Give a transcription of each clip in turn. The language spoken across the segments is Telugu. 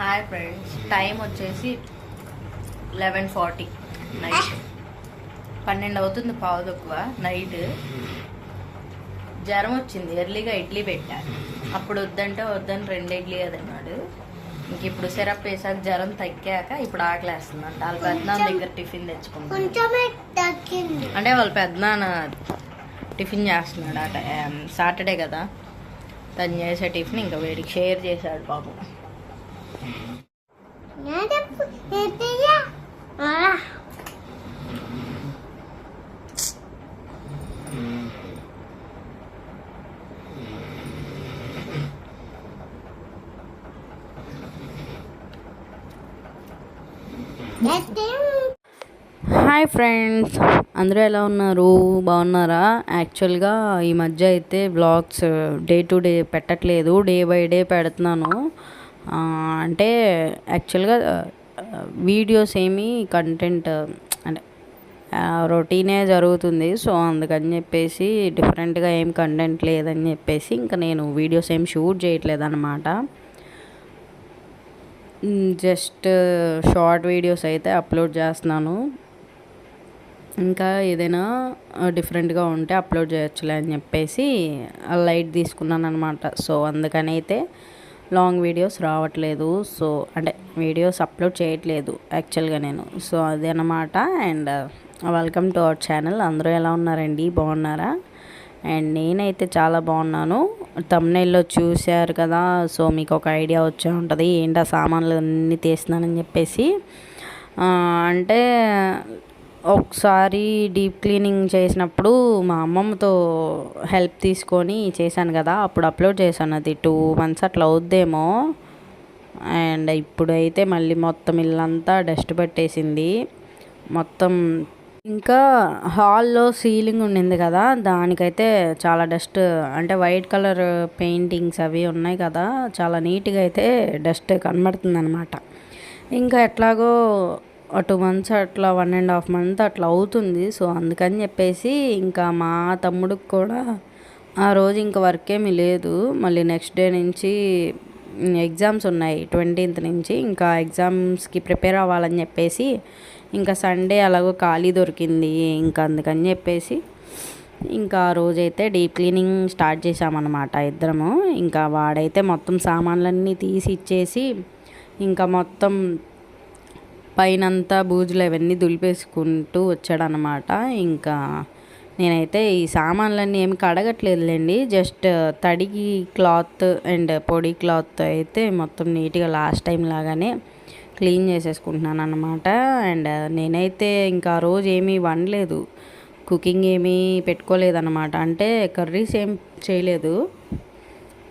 హాయ్ ఫ్రెండ్స్ టైం వచ్చేసి లెవెన్ ఫార్టీ నైట్ పన్నెండు అవుతుంది పావు తక్కువ. నైట్ జ్వరం వచ్చింది. ఎర్లీగా ఇడ్లీ పెట్టా అప్పుడు వద్దంటే వద్దని రెండు ఇడ్లీ అదన్నాడు ఇంక ఇప్పుడు సిరప్ వేసాక జ్వరం తగ్గాక ఇప్పుడు ఆకలేస్తుందంట. వాళ్ళ పెద్దనాన్న దగ్గర టిఫిన్ తెచ్చుకుంటాను అంటే వాళ్ళ పెద్దనాన్న టిఫిన్ చేస్తున్నాడు. అట సాటర్డే కదా. తను చేసే టిఫిన్ ఇంకా వీడికి షేర్ చేశాడు పాపం. హాయ్ ఫ్రెండ్స్ అందరూ ఎలా ఉన్నారు? బాగున్నారా? యాక్చువల్గా ఈ మధ్య అయితే బ్లాగ్స్ డే టు డే పెట్టట్లేదు డే బై డే పెడుతున్నాను. అంటే యాక్చువల్గా వీడియోస్ ఏమి కంటెంట్ అంటే రొటీనే జరుగుతుంది. సో అందుకని చెప్పేసి డిఫరెంట్గా ఏం కంటెంట్ లేదని చెప్పేసి ఇంకా నేను వీడియోస్ ఏం షూట్ చేయట్లేదు అనమాట జస్ట్ షార్ట్ వీడియోస్ అయితే అప్లోడ్ చేస్తున్నాను. ఇంకా ఏదైనా డిఫరెంట్గా ఉంటే అప్లోడ్ చేయొచ్చులే అని చెప్పేసి లైట్ తీసుకున్నాను అనమాట సో అందుకని అయితే లాంగ్ వీడియోస్ రావట్లేదు. సో అంటే వీడియోస్ అప్లోడ్ చేయట్లేదు యాక్చువల్గా నేను. సో అదనమాట. And uh, welcome to our channel. అందరూ ఎలా ఉన్నారండి? బాగున్నారా? అండ్ నేనైతే చాలా బాగున్నాను. తమ్నైల్లో చూశారు కదా సో మీకు ఒక ఐడియా వచ్చే ఉంటుంది. ఏంటి ఆ సామాన్లు అన్నీ తీస్తున్నానని చెప్పేసి. అంటే ఒకసారి డీప్ క్లీనింగ్ చేసినప్పుడు మా అమ్మమ్మతో హెల్ప్ తీసుకొని చేశాను కదా అప్పుడు అప్లోడ్ చేశాను అది టూ మంత్స్ అట్లా అవుద్దేమో. అండ్ ఇప్పుడైతే మళ్ళీ మొత్తం ఇల్లంతా డస్ట్ పట్టేసింది. మొత్తం ఇంకా హాల్లో సీలింగ్ ఉండింది కదా దానికైతే చాలా డస్ట్ అంటే వైట్ కలర్ పెయింటింగ్స్ అవి ఉన్నాయి కదా చాలా నీట్గా అయితే డస్ట్ కనబడుతుంది అనమాట ఇంకా ఎట్లాగో టూ మంత్స్ అట్లా వన్ అండ్ హాఫ్ మంత్ అట్లా అవుతుంది. సో అందుకని చెప్పేసి ఇంకా మా తమ్ముడికి కూడా ఆ రోజు ఇంకా వర్క్ ఏమీ లేదు. మళ్ళీ నెక్స్ట్ డే నుంచి ఎగ్జామ్స్ ఉన్నాయి. ట్వంటీన్త్ నుంచి ఇంకా ఎగ్జామ్స్కి ప్రిపేర్ అవ్వాలని చెప్పేసి ఇంకా సండే అలాగో ఖాళీ దొరికింది. ఇంకా అందుకని చెప్పేసి ఇంకా ఆ రోజైతే డీప్ క్లీనింగ్ స్టార్ట్ చేసామన్నమాట ఇద్దరము. ఇంకా వాడైతే మొత్తం సామాన్లన్నీ తీసి ఇచ్చేసి ఇంకా మొత్తం పైనంతా బూజులు అవన్నీ దులిపేసుకుంటూ వచ్చాడనమాట ఇంకా నేనైతే ఈ సామాన్లన్నీ ఏమి కడగట్లేదులేండి. జస్ట్ తడిగి క్లాత్ అండ్ పొడి క్లాత్ అయితే మొత్తం నీట్గా లాస్ట్ టైం లాగానే క్లీన్ చేసేసుకుంటున్నాను అనమాట అండ్ నేనైతే ఇంకా రోజు ఏమీ వండలేదు. కుకింగ్ ఏమీ పెట్టుకోలేదన్నమాట. అంటే కర్రీస్ ఏం చేయలేదు.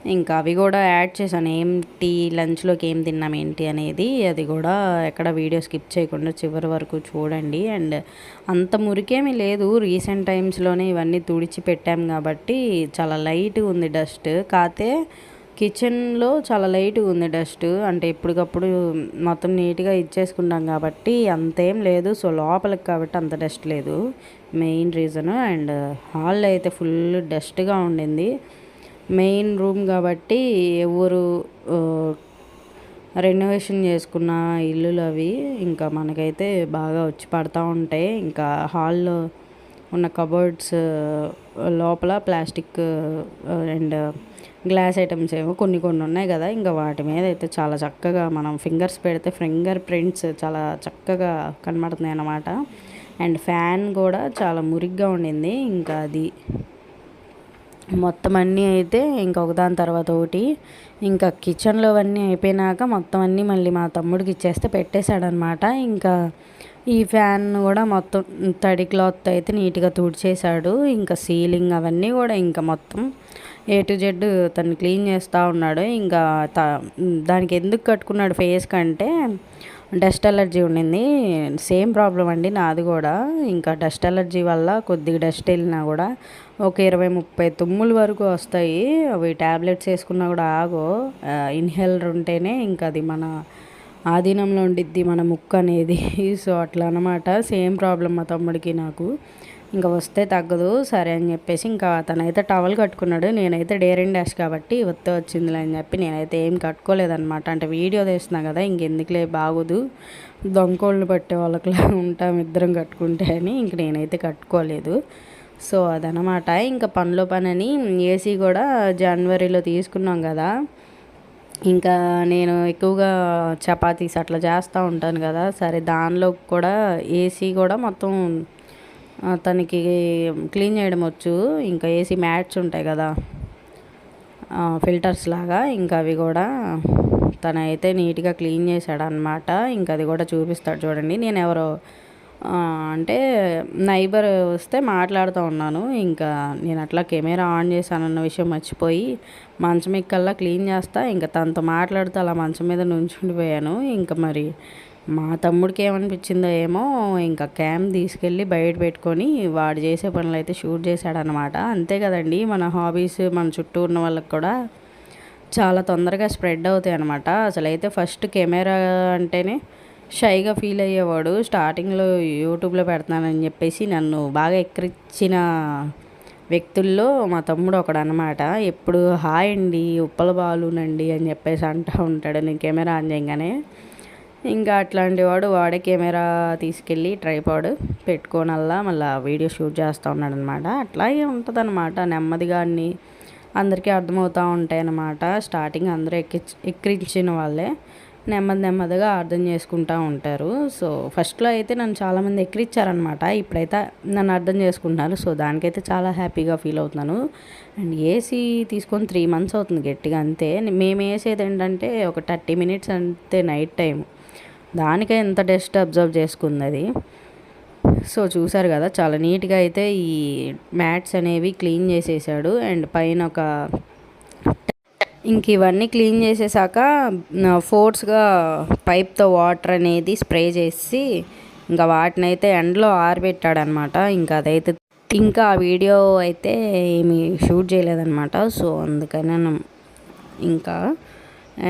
ఇంకా అవి కూడా యాడ్ చేశాను. ఏంటి లంచ్లోకి ఏం తిన్నాం ఏంటి అనేది అది కూడా ఎక్కడ వీడియో స్కిప్ చేయకుండా చివరి వరకు చూడండి. అండ్ అంత మురికేమీ లేదు. రీసెంట్ టైమ్స్లోనే ఇవన్నీ తుడిచి పెట్టాం కాబట్టి చాలా లైట్గా ఉంది డస్ట్. కాతే కిచెన్లో చాలా లైట్గా ఉంది డస్ట్. అంటే ఎప్పటికప్పుడు మొత్తం నీట్గా ఇచ్చేసుకున్నాం కాబట్టి అంతేం లేదు. సో లోపలికి కాబట్టి అంత డస్ట్ లేదు. Main reason. అండ్ హాల్లో అయితే ఫుల్ డస్ట్గా ఉండింది. మెయిన్ రూమ్ కాబట్టి ఎవరు రెనోవేషన్ చేసుకున్న ఇల్లులు అవి ఇంకా మనకైతే బాగా వచ్చి పడతా ఉంటాయి. ఇంకా హాల్లో ఉన్న కబోర్డ్స్ లోపల ప్లాస్టిక్ అండ్ గ్లాస్ ఐటమ్స్ ఏమో కొన్ని కొన్ని ఉన్నాయి కదా. ఇంకా వాటి మీద అయితే చాలా చక్కగా మనం ఫింగర్స్ పెడితే ఫింగర్ ప్రింట్స్ చాలా చక్కగా కనబడుతున్నాయి అన్నమాట. అండ్ ఫ్యాన్ కూడా చాలా మురిగ్గా ఉండింది. ఇంకా అది మొత్తం అన్నీ అయితే ఇంకా ఒకదాని తర్వాత ఒకటి. ఇంకా కిచెన్లో అవన్నీ అయిపోయినాక మొత్తం అన్నీ మళ్ళీ మా తమ్ముడికి ఇచ్చేస్తే పెట్టేశాడనమాట ఇంకా ఈ ఫ్యాన్ కూడా మొత్తం తడి క్లాత్ అయితే నీట్గా తుడిచేశాడు. ఇంకా సీలింగ్ అవన్నీ కూడా ఇంకా మొత్తం ఏ టు జెడ్ తను క్లీన్ చేస్తూ ఉన్నాడు. ఇంకా త దానికి ఎందుకు కట్టుకున్నాడు ఫేస్ కంటే డస్ట్ అలర్జీ ఉండింది. సేమ్ ప్రాబ్లం అండి నాది కూడా. ఇంకా డస్ట్ అలర్జీ వల్ల కొద్దిగా డస్ట్ వెళ్ళినా కూడా ఒక ఇరవై ముప్పై తుమ్ముల వరకు వస్తాయి. అవి ట్యాబ్లెట్స్ వేసుకున్నా కూడా ఆగో. ఇన్హేలర్ ఉంటేనే ఇంకా అది మన ఆధీనంలో ఉండిద్ది మన ముక్కు అనేది. సో అట్లా అనమాట సేమ్ ప్రాబ్లం మా తమ్ముడికి నాకు. ఇంకా వస్తే తగ్గదు సరే అని చెప్పేసి ఇంకా తనైతే టవల్ కట్టుకున్నాడు. నేనైతే డేర్ అండ్ డాష్ కాబట్టి వస్తే వచ్చిందిలే అని చెప్పి నేనైతే ఏం కట్టుకోలేదనమాట అంటే వీడియో తీస్తున్నా కదా ఇంకెందుకులే బాగోదు. దొంకోళ్ళు పట్టే వాళ్ళకిలా ఉంటాం ఇద్దరం కట్టుకుంటే అని ఇంక నేనైతే కట్టుకోలేదు. సో అదనమాట ఇంకా పనిలో పని అని ఏసీ కూడా జనవరిలో తీసుకున్నాం కదా. ఇంకా నేను ఎక్కువగా చపాతీస్ అట్లా చేస్తూ ఉంటాను కదా. సరే దానిలో కూడా ఏసీ కూడా మొత్తం తనకి క్లీన్ చేయడం వచ్చు. ఇంకా ఏసీ మ్యాట్స్ ఉంటాయి కదా ఫిల్టర్స్ లాగా. ఇంకా అవి కూడా తన అయితే నీట్గా క్లీన్ చేశాడు అనమాట ఇంకా అది కూడా చూపిస్తాడు చూడండి. నేను ఎవరో అంటే నైబర్ వస్తే మాట్లాడుతూ ఉన్నాను. ఇంకా నేను అట్లా కెమెరా ఆన్ చేశానన్న విషయం మర్చిపోయి మంచం ఎక్కల్లా క్లీన్ చేస్తా. ఇంకా తనతో మాట్లాడుతూ అలా మంచం మీద నుంచుండిపోయాను. ఇంకా మరి మా తమ్ముడికి ఏమనిపించిందో ఏమో ఇంకా క్యామ్ తీసుకెళ్ళి బయట పెట్టుకొని వాడు చేసే పనులు అయితే షూట్ చేశాడనమాట అంతే కదండి మన హాబీస్ మన చుట్టూ ఉన్న వాళ్ళకి కూడా చాలా తొందరగా స్ప్రెడ్ అవుతాయి అనమాట అసలు అయితే ఫస్ట్ కెమెరా అంటేనే షైగా ఫీల్ అయ్యేవాడు. స్టార్టింగ్లో యూట్యూబ్లో పెడతానని చెప్పేసి నన్ను బాగా ఎక్కిరించిన వ్యక్తుల్లో మా తమ్ముడు ఒకడు అనమాట ఎప్పుడు హాయ్ అండి ఉప్పల బాలునండి అని చెప్పేసి అంటూ ఉంటాడు. నేను కెమెరా ఆన్ చేయగానే ఇంకా అట్లాంటి వాడు వాడే కెమెరా తీసుకెళ్ళి ట్రైపాడ్ పెట్టుకోనల్లా మళ్ళీ వీడియో షూట్ చేస్తూ ఉన్నాడనమాట. అట్లాగే ఉంటుంది అనమాట నెమ్మదిగా అన్ని అందరికీ అర్థమవుతూ ఉంటాయి అన్నమాట స్టార్టింగ్ అందరూ ఎక్కి ఎక్కిరించిన వాళ్ళే. నెమ్మది నెమ్మదిగా అర్థం చేసుకుంటూ ఉంటారు. సో ఫస్ట్లో అయితే నన్ను చాలామంది ఎక్కిరిచ్చారనమాట ఇప్పుడైతే నన్ను అర్థం చేసుకుంటున్నారు. సో దానికైతే చాలా హ్యాపీగా ఫీల్ అవుతున్నాను. అండ్ ఏసీ తీసుకొని త్రీ మంత్స్ అవుతుంది గట్టిగా అంతే. మేము వేసేది ఏంటంటే ఒక థర్టీ మినిట్స్ అంతే నైట్ టైం దానికే ఎంత డస్ట్ అబ్జర్వ్ చేసుకుంది అది సో చూసారు కదా చాలా నీట్గా అయితే ఈ మ్యాట్స్ అనేవి క్లీన్ చేసేసాడు. అండ్ పైన ఒక ఇంక ఇవన్నీ క్లీన్ చేసేసాక ఫోర్స్గా పైప్తో వాటర్ అనేది స్ప్రే చేసి ఇంకా వాటిని అయితే ఎండలో ఆరబెట్టాడనమాట. ఇంకా అదైతే ఇంకా ఆ వీడియో అయితే ఏమి షూట్ చేయలేదన్నమాట సో అందుకని ఇంకా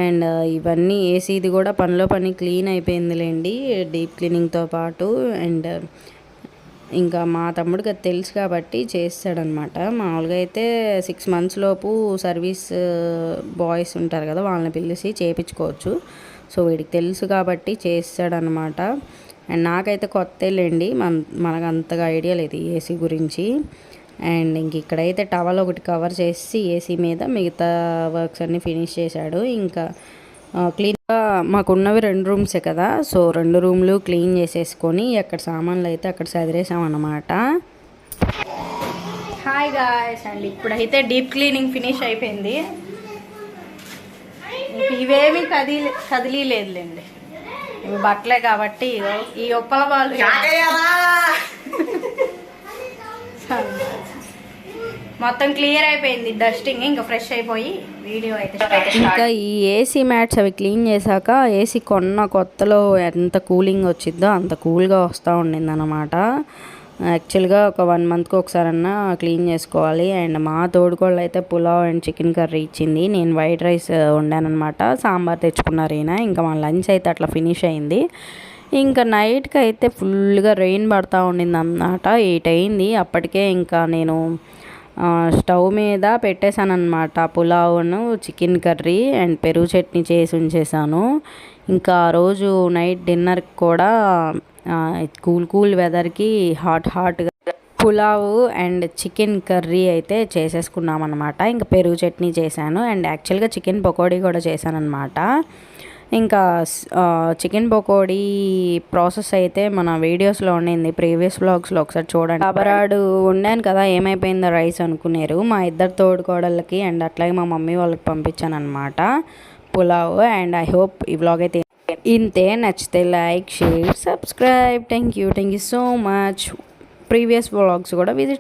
అండ్ ఇవన్నీ ఏసీది కూడా పనిలో పని క్లీన్ అయిపోయిందిలేండి డీప్ క్లీనింగ్తో పాటు అండ్ ఇంకా మా తమ్ముడికి అది తెలుసు కాబట్టి చేస్తాడనమాట. మామూలుగా అయితే సిక్స్ మంత్స్ లోపు సర్వీస్ బాయ్స్ ఉంటారు కదా వాళ్ళని పిలిచి చేయించుకోవచ్చు సో వీడికి తెలుసు కాబట్టి చేస్తాడనమాట. అండ్ నాకైతే కొత్తలేండి మన మనకు అంతగా ఐడియా లేదు ఏసీ గురించి. అండ్ ఇంక ఇక్కడైతే టవల్ ఒకటి కవర్ చేసి ఏసీ మీద మిగతా వర్క్స్ అన్నీ ఫినిష్ చేశాడు. ఇంకా క్లీన్గా మాకున్నవి రెండు రూమ్సే కదా. సో రెండు రూమ్లు క్లీన్ చేసేసుకొని ఎక్కడ సామాన్లు అయితే అక్కడ చదిరేసామన్నమాట హాయ్ గాయస్ అండ్ ఇప్పుడైతే డీప్ క్లీనింగ్ ఫినిష్ అయిపోయింది. ఇవేమి కదిలి కదిలీలేదులేండి. ఇవి బట్టలే కాబట్టి ఈ ఒప్పల వాళ్ళు మొత్తం క్లియర్ అయిపోయింది డస్టింగ్ ఇంకా ఫ్రెష్ అయిపోయి వీడియో అయితే ఇంకా ఈ ఏసీ మ్యాట్స్ అవి క్లీన్ చేశాక ఏసీ కొన్న కొత్తలో ఎంత కూలింగ్ వచ్చిందో అంత కూల్గా వస్తూ ఉండింది అనమాట యాక్చువల్గా ఒక వన్ మంత్కి ఒకసారన్నా క్లీన్ చేసుకోవాలి. అండ్ మా తోడుకోళ్ళు అయితే పులావ్ అండ్ చికెన్ కర్రీ ఇచ్చింది. నేను వైట్ రైస్ వండానమాట సాంబార్ తెచ్చుకున్నారు ఈయన. ఇంకా మా లంచ్ అయితే అట్లా ఫినిష్ అయింది. ఇంకా నైట్కి అయితే ఫుల్గా రెయిన్ పడతా ఉండింది అన్నమాట ఎయిట్ అయింది. అప్పటికే ఇంకా నేను స్టవ్ మీద పెట్టేశాను అనమాట పులావ్ను చికెన్ కర్రీ అండ్ పెరుగు చట్నీ చేసి ఉంచేసాను ఇంకా ఆ రోజు నైట్ డిన్నర్కి కూడా కూల్ కూల్ వెదర్కి హాట్ హాట్గా పులావ్ అండ్ చికెన్ కర్రీ అయితే చేసేసుకున్నాం అనమాట ఇంకా పెరుగు చట్నీ చేశాను అండ్ యాక్చువల్గా చికెన్ పకోడీ కూడా చేశాను అనమాట ఇంకా చికెన్ పకోడీ ప్రాసెస్ అయితే మన వీడియోస్లో ఉండింది. ప్రీవియస్ వ్లాగ్స్లో ఒకసారి చూడండి. అబరాడు ఉండాను కదా ఏమైపోయిందో రైస్ అనుకున్నారు మా ఇద్దరు తోడుకోడళ్ళకి అండ్ అట్లాగే మా మమ్మీ వాళ్ళకి పంపించాను అనమాట పులావ్. అండ్ ఐ హోప్ ఈ వ్లాగ్ అయితే ఇంతే. నచ్చితే like share subscribe. Thank you thank you so much. Previous vlogs కూడా విజిట్